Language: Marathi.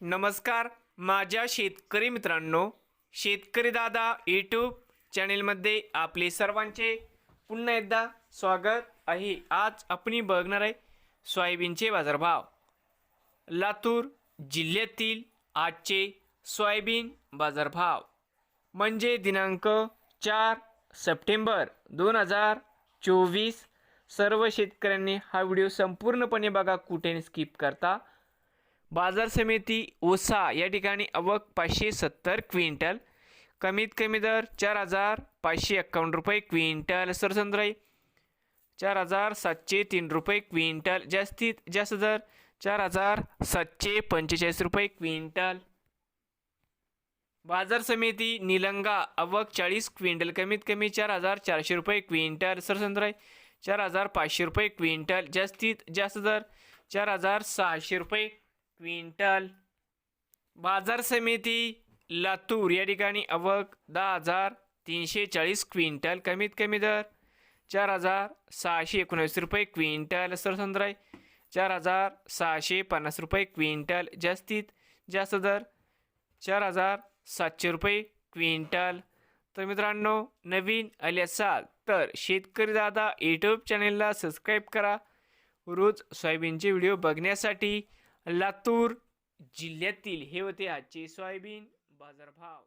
नमस्कार माझ्या शेतकरी मित्रांनो शेतकरी दादा यूट्यूब चॅनेलमध्ये आपले सर्वांचे पुन्हा एकदा स्वागत आहे. आज आपण बघणार आहे सोयाबीनचे बाजारभाव. लातूर जिल्ह्यातील आजचे सोयाबीन बाजारभाव. म्हणजे दिनांक चार सप्टेंबर दोन हजार चोवीस. सर्व शेतकऱ्यांनी हा व्हिडिओ संपूर्णपणे बघा कुठे स्किप करता. बाजार समिती ओसा या ठिकाणी अवक पाचशे सत्तर क्विंटल कमीत कमी दर चार हजार पाचशे एक्कावन्न रुपये क्विंटल सरसंद्राई चार हजार सातशे तीन रुपये क्विंटल जास्तीत जास्त दर चार हजार सातशे पंचेचाळीस रुपये क्विंटल. बाजार समिती निलंगा अवक चाळीस क्विंटल कमीत कमी चार हजार चारशे रुपये क्विंटल सरसंद्राई चार हजार पाचशे रुपये क्विंटल जास्तीत जास्त दर चार हजार सहाशे रुपये क्विंटल. बाजार समिती लातूर या ठिकाणी अवक दहा हजार तीनशे चाळीस क्विंटल कमीत कमी दर चार हजार सहाशे एकोणावीस रुपये क्विंटल सरसंद्राई चार हजार सहाशे पन्नास रुपये क्विंटल जास्तीत जास्त दर चार हजार सातशे रुपये क्विंटल. तर मित्रांनो नवीन आले असाल तर शेतकरी दादा यूट्यूब चॅनेलला सबस्क्राईब करा. रोज सोयाबीनचे व्हिडिओ बघण्यासाठी लातूर जिल्ह्यातील हे होते आजचे सोयाबीन बाजारभाव.